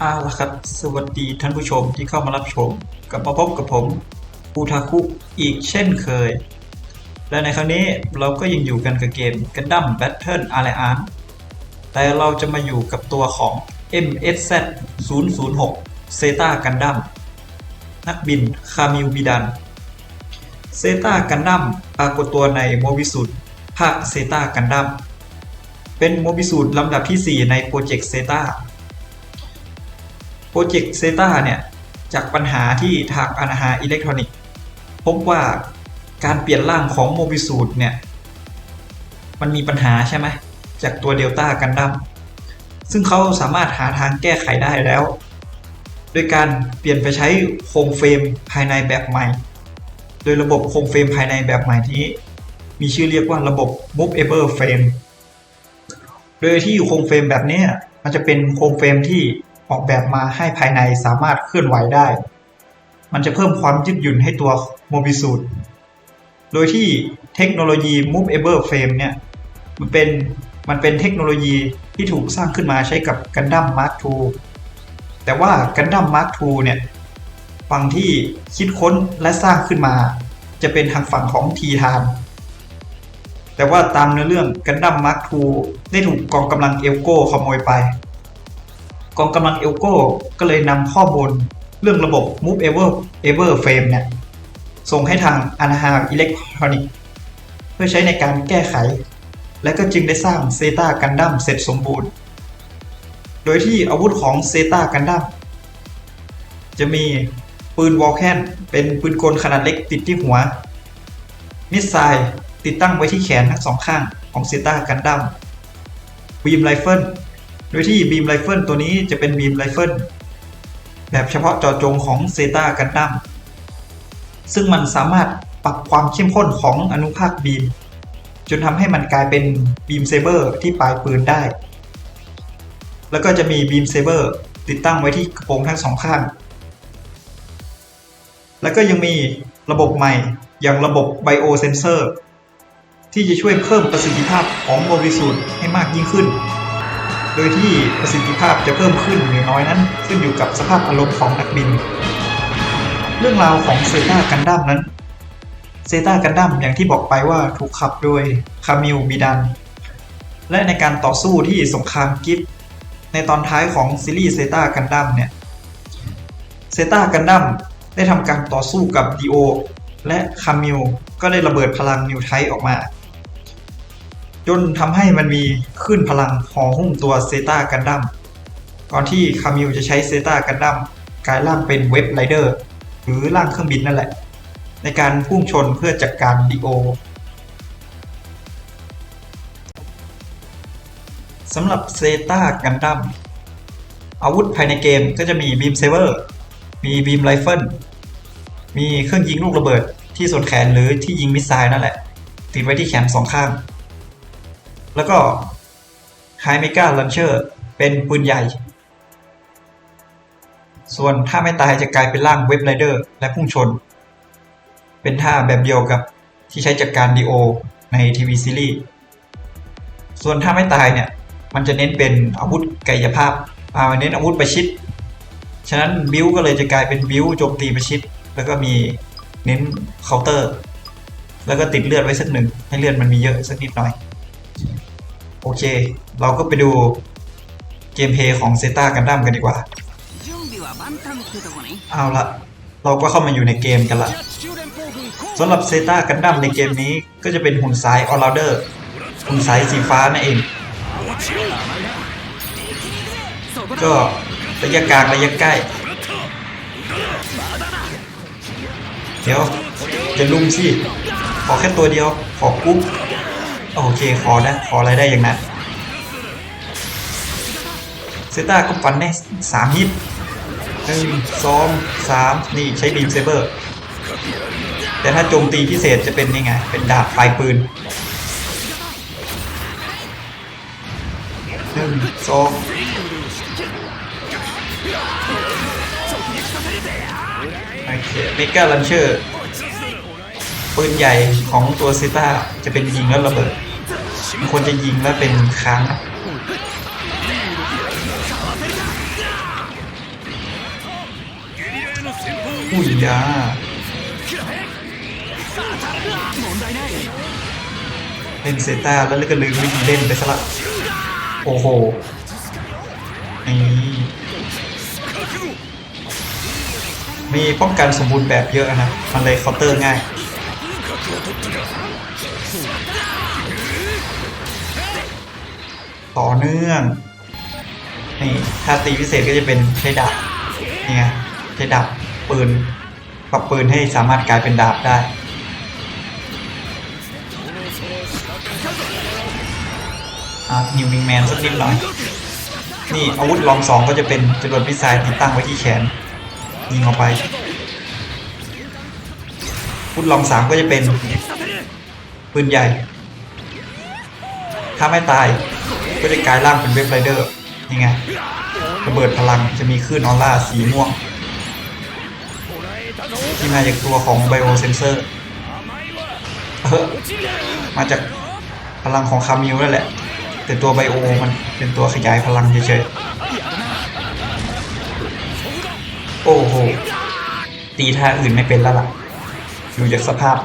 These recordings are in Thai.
เอาละครับ สวัสดีท่านผู้ชมที่เข้ามารับชมกลับมาพบกับผมอูทาคุอีกเช่นเคย และในครั้งนี้เราก็ยังอยู่กันกับเกม Gundam Battle Alliance แต่เราจะมาอยู่กับตัวของ MSZ 006 Zeta Gundam นักบินคามิวบิดันเซตากันดั้มปรากฏตัวในโมบิสุดภาคเซตากันดั้มเป็นโมบิสูดลำดับที่ 4 ในโปรเจกต์เซตา รเจกต์เซตาเนี่ยจากปัญหาที่ทางอาณาหาอิเล็กทรอนิกส์พบว่าการเปลี่ยนร่างของโมบิสูดเนี่ยมันมีปัญหาใช่ไหมจากตัวเดลต้ากันดั้มซึ่งเขาสามารถหาทางแก้ไขได้แล้ว โดยการเปลี่ยนไปใช้โครงเฟรมภายในแบบใหม่ โดยระบบโครงเฟรมภายในแบบใหม่นี้ มีชื่อเรียกว่าระบบ Movable Frame โดยที่โครงเฟรมแบบนี้มันจะเป็นโครงเฟรมที่ ออกแบบมาให้ภายในสามารถเคลื่อนไหวได้ มันจะเพิ่มความยืดหยุ่นให้ตัวโมบิสูดโดยที่เทคโนโลยี Movable Frame เนี่ยมันเป็นมันเป็นเทคโนโลยีที่ถูกสร้างขึ้นมาใช้กับ Gundam Mark II แต่ว่า Gundam Mark II เนี่ยฝั่งที่คิดค้นและสร้างขึ้นมา จะเป็นทางฝั่งของทีทานแต่ว่าตามเนื้อเรื่องกันดั้มมาร์คทูได้ถูกกองกำลังเอลโก้ขโมยไป กองกำลังเอลโก้ก็เลยนำข้อมูลเรื่องระบบ Move Ever Ever Frame เนี่ยส่งให้ทางอานาฮาอิเล็กทรอนิกส์เพื่อใช้ในการแก้ไข และก็จึงได้สร้างเซตากันดั้มเสร็จสมบูรณ์ โดยที่อาวุธของเซตากันดั้มจะมีปืนวอลแคนเป็นปืนกลขนาดเล็กติดที่หัว มิสไซล์ติดตั้งไว้ที่แขนทั้งสองข้างของเซตากันดั้มบีมไรเฟิล โดยที่บีมไรเฟิลตัวนี้จะเป็นบีมไรเฟิลแบบเฉพาะจาะจงของเซตากันดั้มซึ่งมันสามารถปรับความเข้มข้นของอนุภาคบีม จนทำให้มันกลายเป็นบีมเซเบอร์ที่ปลายปืนได้ แล้วก็จะมีบีมเซเบอร์ติดตั้งไว้ที่กระโปรงทั้งสองข้าง แล้วก็ยังมีระบบใหม่อย่างระบบ Biosensor ที่จะช่วยเพิ่มประสิทธิภาพของโมบิสูดให้มากยิ่งขึ้น โดยที่ประสิทธิภาพจะเพิ่มขึ้นหรือน้อยนั้น ขึ้นอยู่กับสภาพอารมณ์ของนักบิน เรื่องราวของเซตากันดั้มนั้นเซตากันดั้มอย่างที่บอกไปว่าถูกขับโดยคามิลบิดัน และในการต่อสู้ที่สงครามกิฟในตอนท้ายของซีรีส์เซตากันดั้มเนี่ยเซตากันดั้มได้ทำการต่อสู้กับดีโอและคามิลก็ได้ระเบิดพลังนิวไทออกมา จนทำให้มันมีคลื่นพลังห่อหุ้มตัวเซตากันดั้มก่อนที่คามิลจะใช้เซตากันดั้มกลายร่างเป็นเว็บไรเดอร์หรือร่างเครื่องบินนั่นแหละ ในการพุ่งชนเพื่อจัดกการดีโอสำหรับเซตากันดั้มอาวุธภายในเกมก็จะมีบีมเซเวอร์มีบีมไรเฟิลมีเครื่องยิงลูกระเบิดที่ส่วนแขนหรือที่ยิงมิสไซล์นั่นแหละ ติดไว้ที่แขนสองข้าง แล้วก็ไฮเมกาลันเชอร์เป็นปืนใหญ่ ส่วนถ้าไม่ตายจะกลายเป็นร่างเว็บไรเดอร์และพุ่งชน เป็นท่าแบบเดียวกับที่ใช้จัดกการดีโอในทีวีซีรีส์ ส่วนถ้าไม่ตายเนี่ย มันจะเน้นเป็นอาวุธกายภาพอาเน้นอาวุธประชิด ฉะนั้นบิวก็เลยจะกลายเป็นบิวโจมตีประชิด แล้วก็มีเน้นเคาน์เตอร์ แล้วก็ติดเลือดไว้สักหนึ่ง ให้เลือดมันมีเยอะสักนิดหน่อย โอเค เราก็ไปดูเกมเพย์ของเซตากันดั้มกันดีกว่า เอาละเราก็เข้ามาอยู่ในเกมกันละสำหรับเซตากันดั้มในเกมนี้ก็จะเป็นหุ่นสายออลราเดอร์หุ่นสายสีฟ้านั่นเอง ก็ระยะกลางระยะใกล้ เดี๋ยวจะลุ้มสิ ขอแค่ตัวเดียว ขอกุ๊บ โอเคขอได้ขออะไรได้อย่างนั้นเซต้าก็ฟันได้สามฮิตหนึ่งสองสามนี่ใช้บีมเซเบอร์ แต่ถ้าโจมตีพิเศษจะเป็นยังไง เป็นดาบปลายปืนหนึ่งสองโอเคเมกาลันเชอร์ปืนใหญ่ของตัวเซต้าจะเป็นยิงแล้วระเบิด ควรจะยิงแล้วเป็นค้างอุ้ยยาเป็นเซต้าแล้วก็ลืมวิ่เล่นไปซะละโอ้โหนี่มีป้องกันสมบูรณ์แบบเยอะนะ มันเลยคาน์เตอร์ง่าย ต่อเนื่องนี่ถ้าตีพิเศษก็จะเป็นใช้ดาบนี่ไงใช้ดาบปืนปรับปืนให้สามารถกลายเป็นดาบได้อานิววิงแมนสักนิดหน่อย นี่อาวุธลองสองก็จะเป็นจรวดมิสไซล์ติดตั้งไว้ที่แขน ยิงออกไปอาวุธลองสามก็จะเป็นปืนใหญ่ ถ้าไม่ตาย ก็จะกลายร่างเป็นเว็บไรเดอร์นี่ไงระเบิดพลังจะมีคลื่นออร่าสีม่วง ที่มาจากตัวของไบโอเซนเซอร์เออมาจากพลังของคามิวนั่นแหละ แต่ตัวไบโอมันเป็นตัวขยายพลังเฉยๆ โอ้โห ตีท่าอื่นไม่เป็นแล้วล่ะดูจากสภาพ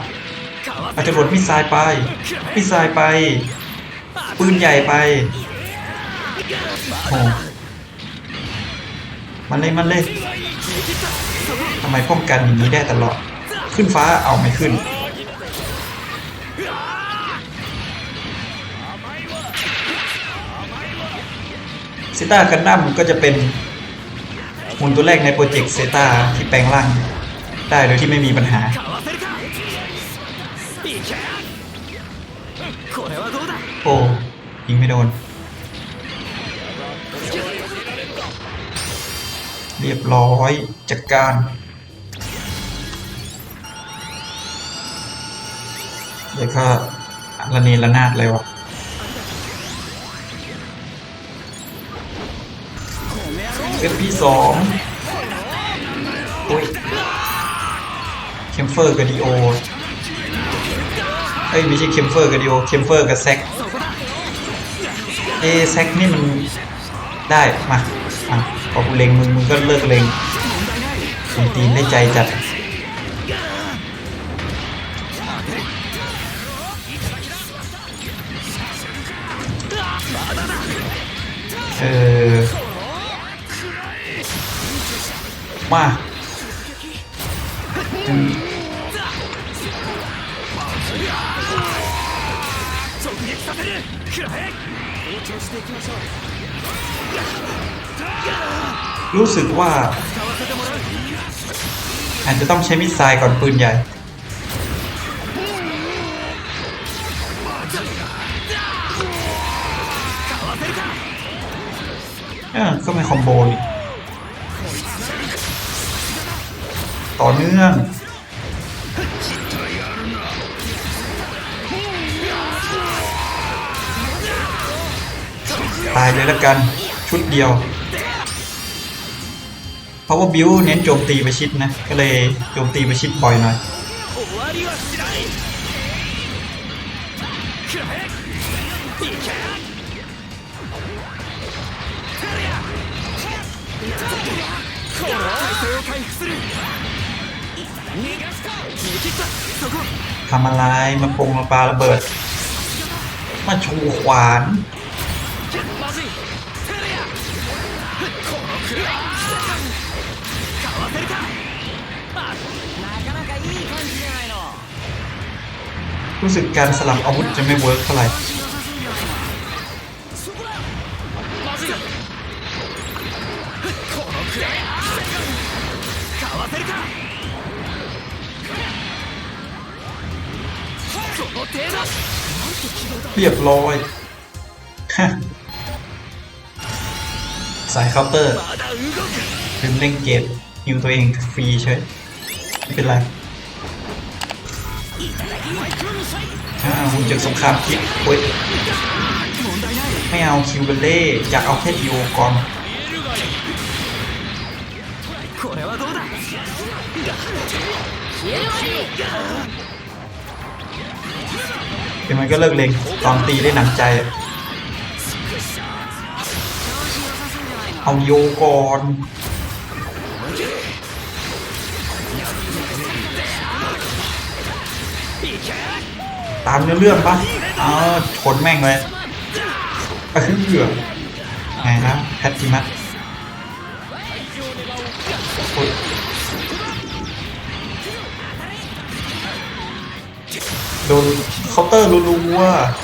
อาจจะหลดมิสไซล์ไป มิสไซล์ไป ปืนใหญ่ไป โอมันเลยมันเลยทำไมป้องกันอย่างนี้ได้ตลอด ขึ้นฟ้าเอาไม่ขึ้น เซตากันดั้มก็จะเป็นหุ่นตัวแรกในโปรเจกต์เซตาที่แปลงร่างได้โดยที่ไม่มีปัญหา โอ้ยิงไม่โดน เรียบร้อยจัดการเดี๋ยวก็ระเนระนาดเลยวะเอฟพีสองอุ้ยเคมเฟอร์กับดีโอเอ้ยไม่ใช่เคมเฟอร์กับดีโอเคมเฟอร์กับแซกเอแซกนี่มันได้มา พอกูเล็งมึงมึงก็เลิกเล็ง 問題ない คุณตีนได้ใจจัด เออ มาอืม 直撃させるくらえ成長していきましょう รู้สึกว่า อาจจะต้องใช้มิสไซล์ก่อนปืนใหญ่ ก็ไม่คอมโบนี่ต่อเนื่องตายเลยแล้วกัน ชุดเดียว ราะว่าบิวเน้นโจมตีประชิดนะ ก็เลยโจมตีประชิดบ่อยหน่อยทำอะไรมาปงมาปลาระเบิด มาชูขวาน รู้สึกการสลับอาวุธจะไม่เวิร์กเท่าไหร่เรียบลอย สายคาน์เตอร์ลืมเล่นเกมยิวตัวเองฟรีเฉยไม่เป็นไร เอาหุ่จาสงครามคิดเว้ยไม่เอาคิวเบลเล่อยากเอาแค่ดีโอก่อนเป็นมันก็เลิกเล็งตอนตีได้หนักใจ เอาโยก่อน ตามเนื้อเรื่องปะเอาชนแม่งเลยไปขึ้นเออไงนะแพทติมัสโดนเคาน์เตอร์รัวๆ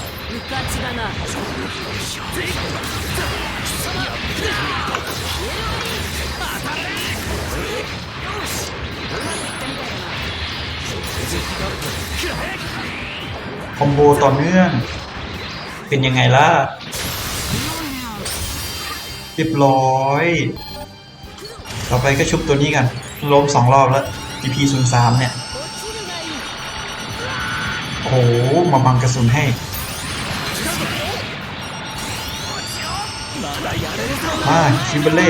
คอมโบต่อเนื่อง เป็นยังไงล่ะเรียบร้อย ต่อไปก็ชุบตัวนี้กัน ล้มสองรอบแล้ว GP 0 3เนี่ย โอ้โห มาบังกระสุนให้ มาคิมเบเล่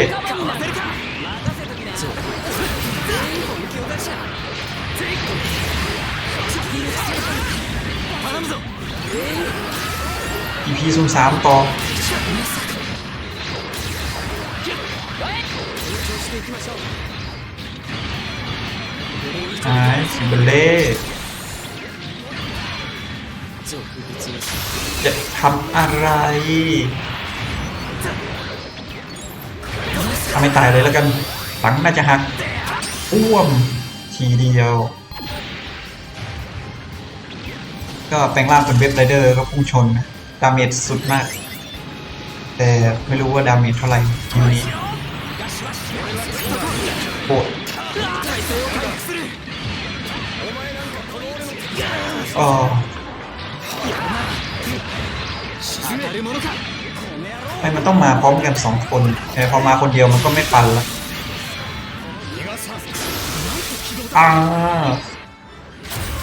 อีพีซุ่มสามต่อไอ้สิมเบเล่จะทำอะไรทำให้ตายเลยแล้วกันหลังน่าจะหักอ้วมทีเดียว ก็แปลงร่างเป็นเว็บไรเดอร์ก็พุ่งชนนะดาเมจสุดมาก แต่ไม่รู้ว่าดาเมจเท่าไหร่ยูนี้โคตรอ๋ไอ้มันต้องมาพร้อมกันสองคนแต่พอมาคนเดียวมันก็ไม่ปันละอ่า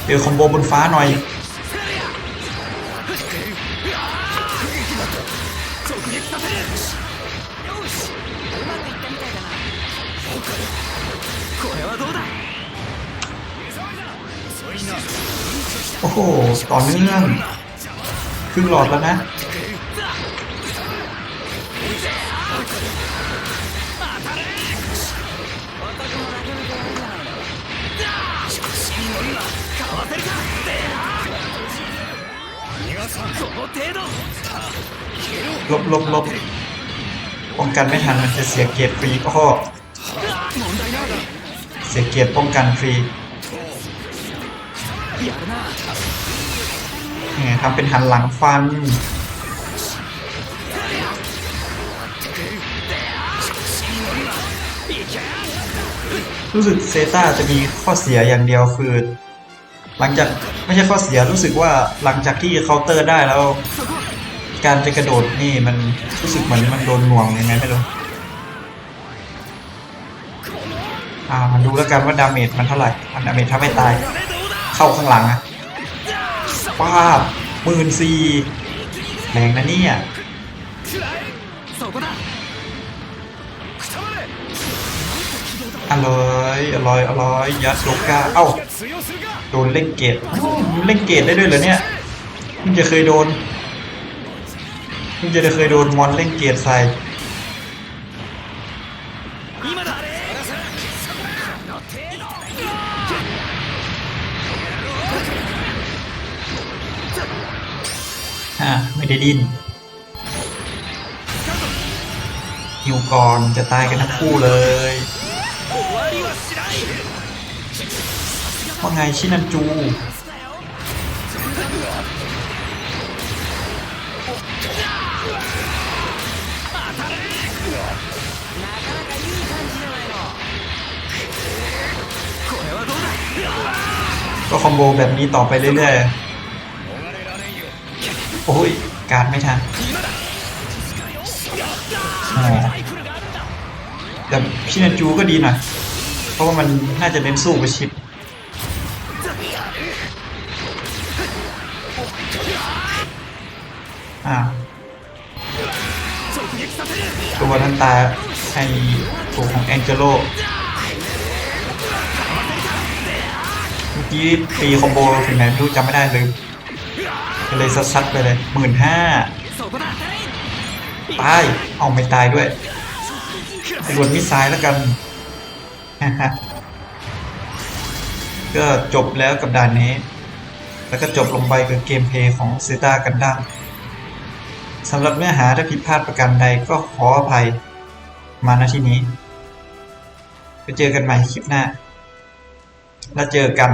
เดี๋ยวคอมโบบนฟ้าหน่อย これはどうだ โอ้โห ต่อเนื่องครึ่งหลอดแล้วนะ かわせるか ลบลบลบป้องกันไม่ทันมันจะเสียเกียรติฟรีโอ้เสียเกียรติป้องกันฟรีเนี่ยทำเป็นหันหลังฟันรู้สึกเซต้าจะมีข้อเสียอย่างเดียวคือ หลังจากไม่ใช่ข้อเสียรู้สึกว่าหลังจากที่เคาน์เตอร์ได้แล้ว การจะกระโดดนี่มันรู้สึกเหมือนมันโดนหน่วงยังไงไม่รู้อ่ามันดูแล้วกันว่าดาเมจมันเท่าไหร่มันดาเมจถ้าไม่ตาย เข้าข้างหลังอะป้าบหมื่นสี่แรงนะเนี่ยอร่อยอร่อยอร่อยยัดโลกาเอ้า โดนเล่นเกตเล่นเกตได้ด้วยเหรอเนี่ยมึงจะเคยโดนมึงจะเคยโดนมอนเล่นเกตใส่ฮะไม่ได้ดิ้นหิวก่อนจะตายกันทั้งคู่เลย ไงชินันจู ก็คอมโบแบบนี้ต่อไปเรื่อยๆ โอ้ย การไม่ทันแต่ชินันจูก็ดีหน่อย เพราะว่ามันน่าจะเน้นสู้ประชิด อ่าตัวทันตาไอตัวของแองเจโลเมื่อกี้ปีคอมโบถึงไหนไม่รู้จำไม่ได้เลยเลยซัดไปเลยหมื่นห้าตายเอาไม่ตายด้วยตรวจมิสไซล์แล้วกันฮ่า ก็จบแล้วกับด่านนี้ แล้วก็จบลงไปกับเกมเพลย์ของซตากันดั้มสำหรับเนื้อหาถ้าผิดพลาดประการใดก็ขออภัยมาณที่นี้ไปเจอกันใหม่คลิปหน้า แล้วเจอกัน